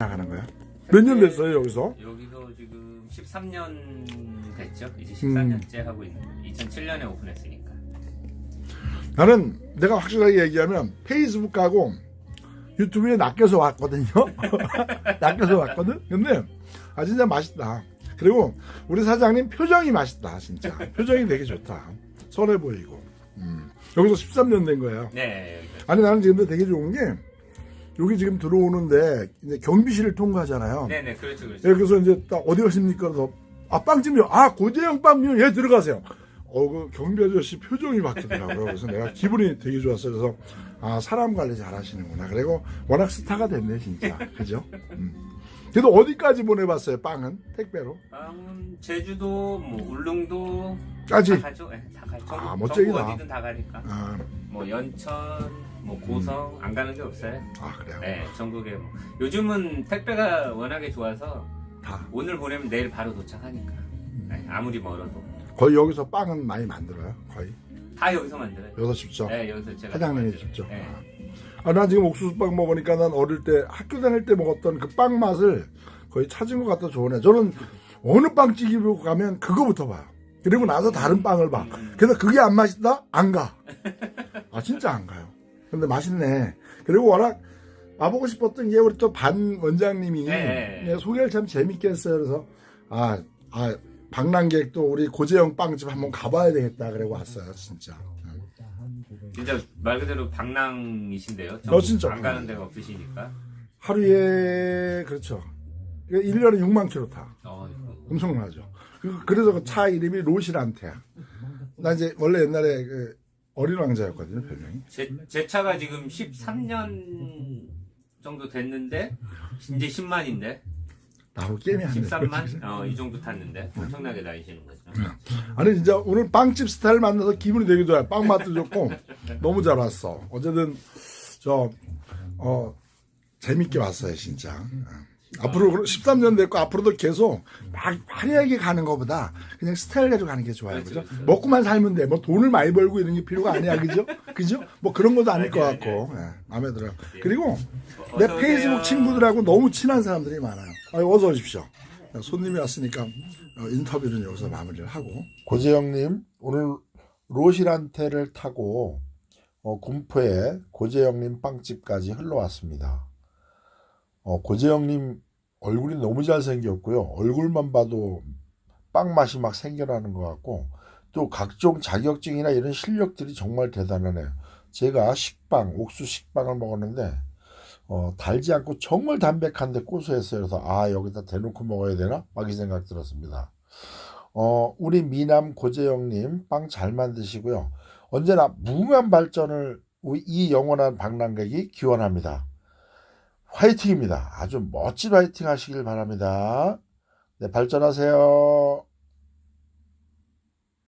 나가는 거야? 몇 년 됐어요 여기서? 여기서 지금 13년 됐죠? 이제 음. 14년째 하고 있는 거예요. 2007년에 오픈했으니까. 나는 내가 확실하게 얘기하면 페이스북하고 유튜브에 낚여서 왔거든요. 낚여서 왔거든. 근데 아 진짜 맛있다. 그리고 우리 사장님 표정이 맛있다. 진짜 표정이 되게 좋다. 선해 보이고. 음. 여기서 13년 된 거예요. 네. 아니 나는 지금 되게 좋은 게 여기 지금 들어오는데 이제 경비실을 통과하잖아요. 네네, 그렇죠, 그렇죠. 예, 그래서 이제 딱 어디 가십니까? 그래서 아 빵집이요. 아 고재영 빵집이요. 예 들어가세요. 어, 그 경비 아저씨 표정이 바뀌더라고요. 그래서 내가 기분이 되게 좋았어요. 그래서 아 사람 관리 잘 하시는구나. 그리고 워낙 스타가 됐네 진짜. 그죠? 음. 그래도 어디까지 보내봤어요? 빵은 택배로? 빵은 제주도, 뭐 울릉도 까지. 다 가죠. 네, 다 가죠. 아, 멋쟁이다. 어디든 다 가니까. 아, 뭐 연천, 뭐 고성 안 가는 게 없어요. 아 그래요. 네, 전국에 뭐. 요즘은 택배가 워낙에 좋아서 다 오늘 보내면 내일 바로 도착하니까. 네, 아무리 멀어도 거의 여기서 빵은 많이 만들어요. 거의 다 여기서 만들어요. 여기서 직접. 네, 여기서 제가 사장님이. 직접. 네. 아, 난 지금 옥수수빵 먹으니까 난 어릴 때 학교 다닐 때 먹었던 그 빵 맛을 거의 찾은 것 같아 좋으네. 저는 어느 빵집에 가면 그거부터 봐요. 그리고 나서 다른 빵을 봐. 음. 그래서 그게 안 맛있다? 안 가. 아, 진짜 안 가요. 근데 맛있네. 그리고 워낙 와보고 싶었던 게 우리 또 반 원장님이 네. 예, 소개를 참 재밌게 했어요. 그래서 아, 아, 방랑객도 우리 고재영 빵집 한번 가봐야 되겠다. 그러고 왔어요. 진짜. 음. 진짜 말 그대로 방랑이신데요. 어, 진짜. 안 가는 데가 없으시니까. 하루에 그렇죠. 1년에 6만 킬로 타. 어, 엄청나죠. 그- 그래서 그 차 이름이 로시란테야. 나 이제 원래 옛날에 그 어린 왕자였거든요, 별명이. 제, 제 차가 지금 13년 정도 됐는데 이제 10만인데 안 돼. 13만 어, 이 정도 탔는데 엄청나게 다니시는 거죠. 아니 진짜 오늘 빵집 스타일 만나서 기분이 되게 좋아요. 빵 맛도 좋고 너무 잘 왔어. 어쨌든 저 어, 재밌게 왔어요, 진짜. 어. 앞으로 13년 됐고 앞으로도 계속 막 화려하게 가는 것보다 그냥 스타일 가지고 가는 게 좋아요. 그죠? 그렇죠, 그렇죠. 먹고만 살면 돼. 뭐 돈을 많이 벌고 이런 게 필요가 아니야. 그죠? 그죠? 뭐 그런 것도 아닐 것 같고. 예, 마음에 들어요. 그리고 어서 내. 페이스북 친구들하고 너무 친한 사람들이 많아요. 아유, 어서 오십시오. 손님이 왔으니까 어, 인터뷰는 여기서 마무리를 하고. 고재영님, 오늘 로시란테를 타고 어, 군포에 고재영님 빵집까지 흘러왔습니다. 어, 고재영님 얼굴이 너무 잘생겼고요. 얼굴만 봐도 빵 맛이 막 생겨나는 것 같고 또 각종 자격증이나 이런 실력들이 정말 대단하네요. 제가 식빵, 옥수 식빵을 먹었는데 어, 달지 않고 정말 담백한데 고소했어요. 그래서 아 여기다 대놓고 먹어야 되나? 막 이 생각 들었습니다. 어, 우리 미남 고재영님 빵 잘 만드시고요. 언제나 무궁한 발전을 이 영원한 방랑객이 기원합니다. 화이팅입니다. 아주 멋진 화이팅 하시길 바랍니다. 네, 발전하세요.